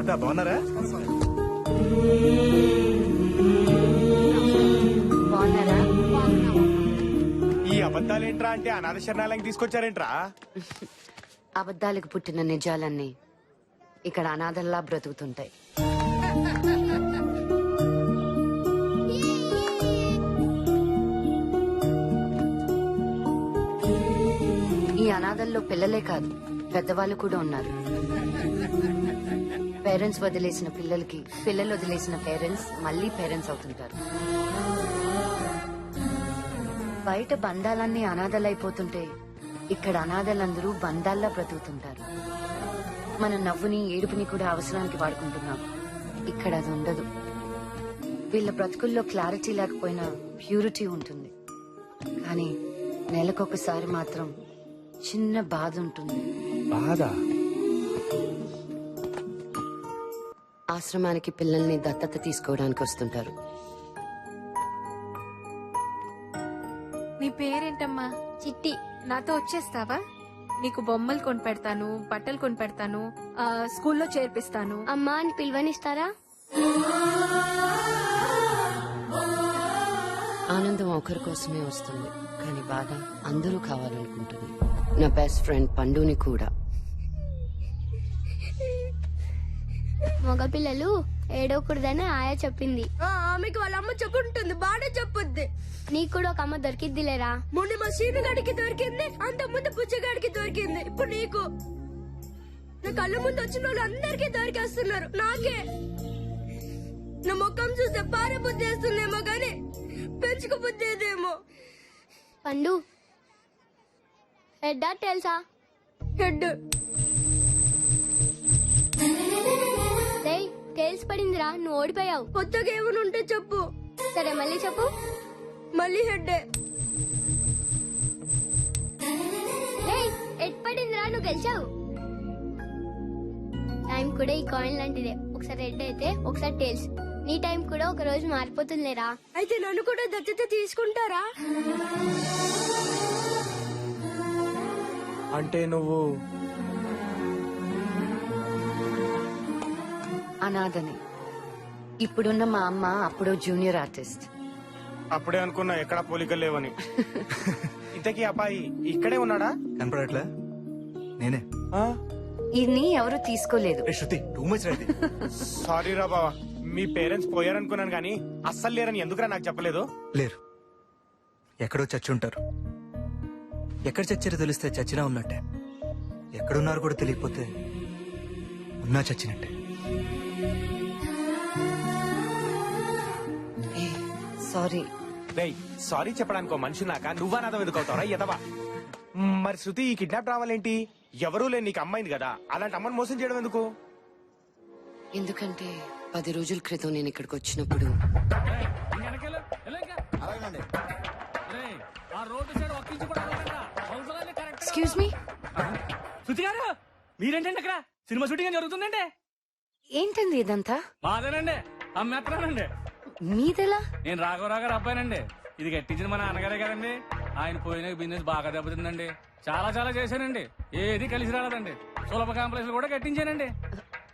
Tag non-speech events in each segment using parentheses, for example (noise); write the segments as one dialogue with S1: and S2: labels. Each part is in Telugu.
S1: అత్త బాగున్నారా?
S2: బాగున్నారా?
S3: ఈ అబద్ధాలేంట్రా అంటే అనాథ శరణాలయం తీసుకొచ్చారేంట్రా?
S2: అబద్ధాలకు పుట్టిన నిజాలన్నీ ఇక్కడ అనాథల్లా బ్రతుకుతుంటాయి. అనాథల్లో పిల్లలే కాదు పెద్దవాళ్ళు కూడా ఉన్నారు. పేరెంట్స్ వదిలేసిన పిల్లలకి పిల్లలు వదిలేసిన పేరెంట్స్ మళ్ళీ పేరెంట్స్ అవుతుంటారు. బయట బంధాలన్నీ అనాథలైపోతుంటే ఇక్కడ అనాథలందరూ బంధాల్లా బ్రతుకుతుంటారు. మన నవ్వుని ఏడుపుని కూడా అవసరానికి వాడుకుంటున్నాం. ఇక్కడ అది ఉండదు. వీళ్ళ బ్రతుకుల్లో క్లారిటీ లేకపోయినా ప్యూరిటీ ఉంటుంది. కానీ నెలకొకసారి మాత్రం చిన్న బాధ ఉంటుంది
S3: బాధ?
S2: ఆశ్రమానికి పిల్లల్ని దత్తత తీసుకోవడానికి వస్తుంటారు.
S4: నీ పేరేంటమ్మా? చిట్టి. నాతో వచ్చేస్తావా? నీకు బొమ్మలు కొనిపెడతాను బట్టలు కొనిపెడతాను ఆ, స్కూల్లో చేర్పిస్తాను.
S5: అమ్మా అని పిలువనిస్తారా?
S2: ఆనందం ఒకరి కోసమే వస్తుంది. కానీ బాధ అందరూ కావాలనుకుంటుంది. నా బెస్ట్ ఫ్రెండ్ పండుని కూడా.
S5: మగపిల్లలు ఏడవకూడదని ఆయా చెప్పింది.
S6: ఆమెకి వాళ్ళ అమ్మ చెప్పుంటుంది బాగా చెప్పుద్ది.
S5: నీకు కూడా ఒక అమ్మ దొరికిద్దిలేరా?
S6: మొన్న మా సీను గడికి దొరికింది అంత ముందు పుచ్చగాడికి దొరికింది ఇప్పుడు నీకు. నా కళ్ళ ముందు వచ్చిన వాళ్ళు అందరికీ దొరికేస్తున్నారు నాకే. నా ముఖం చూస్తే పారే బుద్ధి వేస్తుందేమో గాని పెంచుకు బుద్ధి ఏదేమో
S5: పండు. హెడ్డా తెలుసా
S6: హెడ్.
S5: టేల్స్ పడిందిరా నువ్వు ఓడిపోయావు.
S6: కొత్తగా ఏమైనా ఉంటే చెప్పు.
S5: సరే మళ్ళీ చెప్పు.
S6: మళ్ళీ
S5: రేయ్ ఎట్ పడిందిరా నువ్వు గెలిచావు. టైం కూడా ఈ కాయిన్ లాంటిదే. ఒకసారి హెడ్ అయితే ఒకసారి టేల్స్. నీ టైం కూడా ఒక రోజు మారిపోతుందిలేరా.
S6: అయితే నన్ను కూడా దత్తత తీసుకుంటారా?
S3: అంటే నువ్వు
S2: అనాథని. ఇప్పుడున్న మా అమ్మ అప్పుడు జూనియర్ ఆర్టిస్ట్.
S3: అప్పుడే అనుకున్నా ఎక్కడ పోలికలు లేవని. (laughs) ఇంతకీ అబ్బాయి ఇక్కడే ఉన్నాడా?
S1: కనపడట్లే? నేనే.
S3: ఆ?
S2: ఈయన్ని ఎవరు తీసుకోలేదు.
S1: ఏ శృతి టూ మచ్ రైతే
S3: సారీ రా బావా. మీ పేరెంట్స్ పోయారనుకున్నాను కానీ అస్సలు లేరని ఎందుకురా నాకు చెప్పలేదు?
S1: లేరు. ఎక్కడో చచ్చి ఉంటారు. ఎక్కడ చచ్చారో తెలిస్తే చచ్చినా ఉన్నట్టే. ఎక్కడున్నారు కూడా తెలియకపోతే ఉన్నా చచ్చినట్టే.
S2: సారీ.
S3: రేయ్ సారీ చెప్పడానికి ఓ మనిషి నాక నువ్వా నాదో ఎదుకవుతావరా ఎదవా మరి శృతి ఈ కిడ్నాప్ రావాలేంటి? ఎవరూ లేని నీకు అమ్మాయింది కదా. అలాంటి అమ్మని మోసం చేయడం ఎందుకు?
S2: ఎందుకంటే పది రోజుల క్రితం నేను ఇక్కడికి వచ్చినప్పుడు ఎక్స్క్యూజ్ మీ
S7: శృతి గారు మీరేంటండి అక్కడ సినిమా షూటింగ్ జరుగుతుందండి?
S2: ఏంటండి ఇదంతా?
S7: మాదేనండి అమ్మేస్తున్నానండి
S2: మీదెలా?
S7: నేను రాఘవరావు గారు అబ్బాయినండి. ఇది కట్టించిన మా నాన్నగారే కదండి. ఆయన పోయిన బిజినెస్ బాగా దెబ్బతిందండి. చాలా చాలా చేశానండి. ఏది కలిసి రాలేదండి. సులభ కాంప్లెక్స్ కూడా కట్టించానండి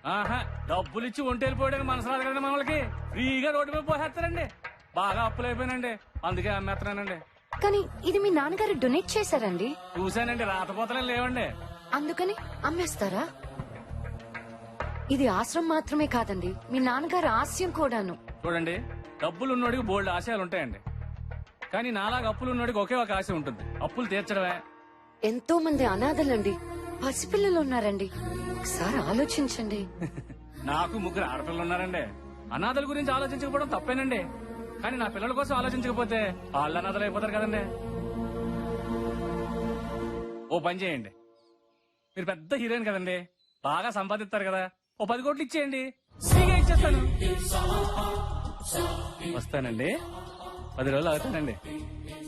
S7: ఆహా డబ్బులు ఇచ్చి ఒంటి వెళ్ళిపోయాడు మనసు రాదు కదండి మనకి ఫ్రీగా రోడ్డు మీద పోసేస్తారండి. బాగా అప్పులు అయిపోయినండి అందుకే అమ్మేస్తున్నానండి.
S2: కానీ ఇది మీ నాన్నగారు డొనేట్ చేశారండి.
S7: చూశానండి రాతపోతలే లేవండి.
S2: అందుకని అమ్మేస్తారా? ఇది ఆశ్రమం మాత్రమే కాదండి మీ నాన్నగారు ఆశయం కూడాను.
S7: చూడండి డబ్బులు ఉన్నోడికి బోల్డ్ ఆశయాలు ఉంటాయండి కానీ నాలాగా అప్పులు ఉన్నోడికి ఒకే ఒక ఆశ ఉంటుంది అప్పులు తీర్చడమే.
S2: ఎంతో మంది అనాథలండి పసిపిల్లలు ఉన్నారండి. ఒకసారి ఆలోచించండి. (laughs)
S7: నాకు ముగ్గురు ఆడపిల్లలు ఉన్నారండి. అనాథల గురించి ఆలోచించకపోవడం తప్పేనండి. కానీ నా పిల్లల కోసం ఆలోచించకపోతే వాళ్ళు అనాథలు అయిపోతారు కదండి. ఓ పని చేయండి. మీరు పెద్ద హీరోయిన్ కదండి. బాగా సంపాదిస్తారు కదా. ఓ పది కోట్లు ఇచ్చేయండి. ఫ్రీగా ఇచ్చేస్తాను. వస్తానండి. పది రోజులు అవుతానండి.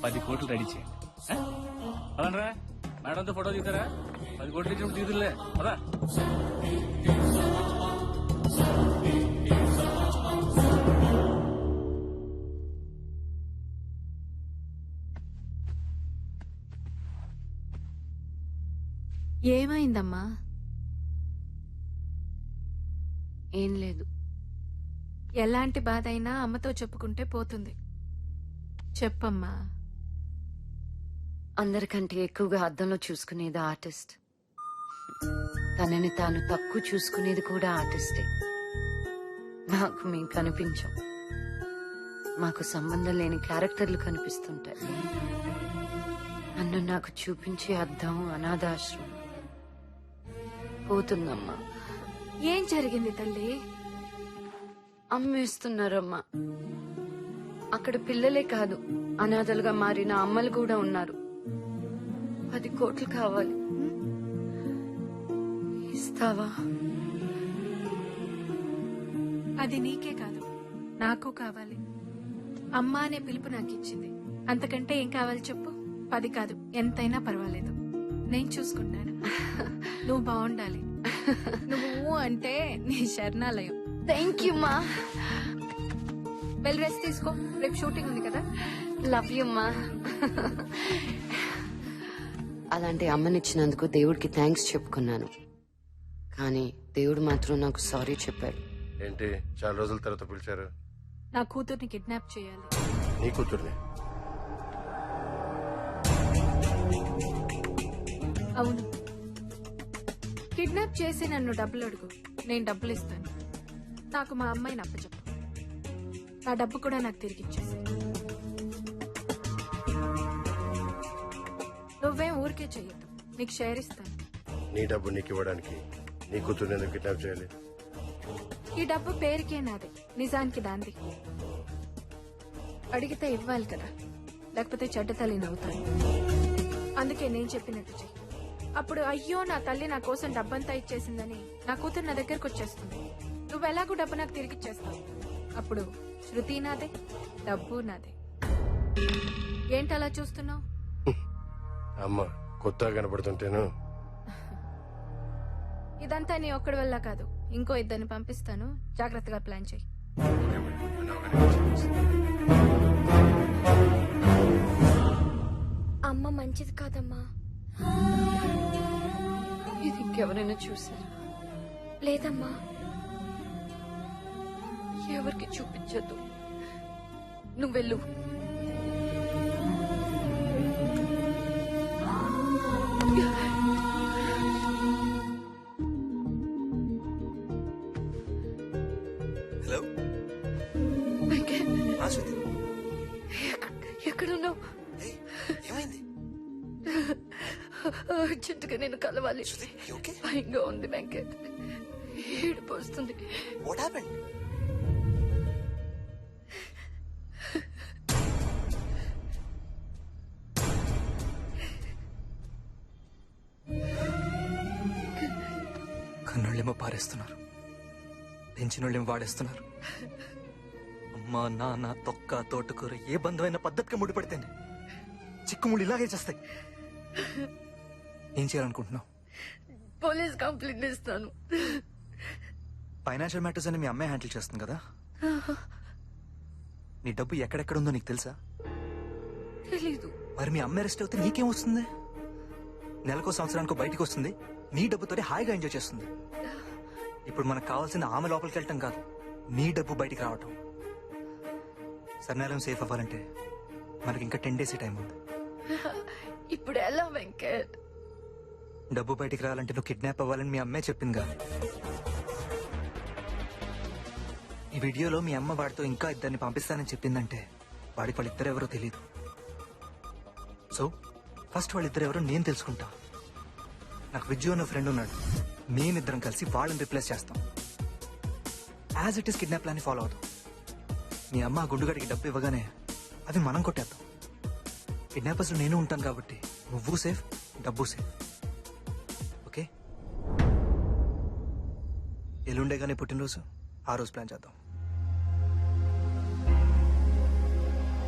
S7: పది కోట్లు రెడీ చేయండి. ఆ? మేడంతో ఫోటో తీస్తారా పది కోట్లు ఇచ్చినప్పుడు తీదులే పదా.
S4: ఏమైందమ్మా?
S2: ఏం లేదు.
S4: ఎలాంటి బాధ అయినా అమ్మతో చెప్పుకుంటే పోతుంది. చెప్పమ్మా.
S2: అందరికంటే ఎక్కువగా అద్దంలో చూసుకునేది ఆర్టిస్ట్. తనని తాను తక్కువ చూసుకునేది కూడా ఆర్టిస్టే. మాకు మేము కనిపించం. మాకు సంబంధం లేని క్యారెక్టర్లు కనిపిస్తుంటాయి. నన్ను నాకు చూపించే అద్దం అనాథాశ్రమం. పోతుందమ్మా.
S4: ఏం జరిగింది తల్లి?
S2: అమ్మేస్తున్నారమ్మా. అక్కడ పిల్లలే కాదు అనాథలుగా మారిన అమ్మలు కూడా ఉన్నారు. పది కోట్లు కావాలి. ఇస్తావా
S4: అది నీకే కాదు నాకు కావాలి. అమ్మ అనే పిలుపు నాకు ఇచ్చింది అంతకంటే ఏం కావాలి చెప్పు? పది కాదు ఎంతైనా పర్వాలేదు. నేను చూసుకుంటాను. నువ్వు బాగుండాలి నువ్వు అంటే నీ శరణాలయం.
S2: థ్యాంక్ యూ మా
S4: వెళ్ళి రెస్ట్ తీసుకో. రేపు షూటింగ్ ఉంది కదా?
S2: లవ్ యూ మా అలాంటి అమ్మనిచ్చినందుకు దేవుడికి థ్యాంక్స్ చెప్పుకున్నాను. కానీ దేవుడు మాత్రం నాకు సారీ చెప్పాడు.
S8: ఏంటి? చాలా రోజుల తర్వాత పిలిచారు.
S4: నా కూతుర్ని కిడ్నాప్ చేయాలి.
S8: నీ కూతుర్ని?
S4: అవును. కిడ్నాప్ చేసి నన్ను డబ్బులు అడుగు. నేను డబ్బులు ఇస్తాను. నాకు మా అమ్మాయిని అప్పచెప్పు. నా డబ్బు కూడా నాకు తిరిగి ఇచ్చేసి నువ్వేం ఊరికే చెయ్యొద్దు. నీకు షేర్ ఇస్తాను.
S8: నీ డబ్బు నీకు ఇవ్వడానికి నీ ఎందుకు కిడ్నాప్ చేయాలి?
S4: ఈ డబ్బు పేరుకే నాది. నిజానికి దాంది అడిగితే ఇవ్వాలి కదా. లేకపోతే చెడ్డ తల్లి నవ్వుతాను. అందుకే నేను చెప్పినట్టు చెయ్యి. అప్పుడు అయ్యో నా తల్లి నా కోసం డబ్బంతా ఇచ్చేసిందని నా కూతురు నా దగ్గరకు వచ్చేస్తుంది. నువ్వు ఎలాగో డబ్బు నాకు తిరిగి ఇచ్చేస్తావు? అప్పుడు శృతి నాదే డబ్బు నాదే. ఏంటి అలా చూస్తున్నావు?
S8: అమ్మ కొత్తగా కనపడుతుంటేను
S4: ఇదంతా నీ ఒక్కడి వల్ల కాదు. ఇంకో ఇద్దరిని పంపిస్తాను. జాగ్రత్తగా ప్లాన్ చెయ్యి
S6: అమ్మ మంచిది కాదమ్మా.
S2: ఇది ఇంకెవరైనా చూసారా
S6: లేదమ్మా.
S2: ఎవరికి చూపించద్దు. నువ్వు వెళ్ళు ఎక్కడున్నావు?
S1: ఏమైంది?
S2: అర్జెంటుగా నేను కలవాలి. భయంగా ఉంది వెంకట్. ఏడుపు వస్తుంది.
S1: వాట్ హ్యాపెండ్ కన్నోళ్ళేమో పారేస్తున్నారు. పెంచినోళ్ళేమో వాడేస్తున్నారు. అమ్మా నాన్న తొక్క తోటకూర ఏ బంధమైన పద్ధతిగా ముడిపడితేనే చిక్కుముళ్ళు ఇలాగే చేస్తాయి. ఏం చేయాలనుకుంటున్నావు?
S2: పోలీస్ కంప్లైంట్ ఇస్తాను.
S1: ఫైనాన్షియల్ మ్యాటర్స్ అని మీ అమ్మాయి హ్యాండిల్ చేస్తుంది కదా? నీ డబ్బు ఎక్కడెక్కడ ఉందో నీకు తెలుసా?
S2: తెలీదు.
S1: మరి మీ అమ్మాయి అరెస్ట్ అవుతే నీకేం వస్తుంది? నెలకో సంవత్సరానికో బయటికి వస్తుంది నీ డబ్బుతోనే హాయిగా ఎంజాయ్ చేస్తుంది. ఇప్పుడు మనకు కావాల్సింది ఆమె లోపలికి వెళ్ళటం కాదు నీ డబ్బు బయటికి రావటం. సర్నాలం సేఫ్ అవ్వాలంటే మనకి ఇంకా టెన్ డేస్ టైం ఉంది.
S2: ఇప్పుడు ఎలా వెంకట్?
S1: డబ్బు బయటికి రావాలంటే నువ్వు కిడ్నాప్ అవ్వాలని మీ అమ్మే చెప్పిందిగా. ఈ వీడియోలో మీ అమ్మ వాడితో ఇంకా ఇద్దరిని పంపిస్తానని చెప్పిందంటే వాడికి వాళ్ళిద్దరు ఎవరో తెలియదు సో ఫస్ట్ వాళ్ళిద్దరు ఎవరో నేను తెలుసుకుంటా. నాకు విజ్జు అన్న ఫ్రెండ్ ఉన్నాడు. మేమిద్దరం కలిసి వాళ్ళని రిప్లేస్ చేస్తాం. As it is kidnap plan follow అవుతాం నీ అమ్మ ఆ డబ్బు ఇవ్వగానే అవి మనం కొట్టేద్దాం. కిడ్నాపర్స్ నేను ఉంటాను కాబట్టి నువ్వు సేఫ్ డబ్బు సేఫ్ ఓకే? ఎల్లుండే కానీ పుట్టినరోజు ఆ రోజు ప్లాన్ చేద్దాం.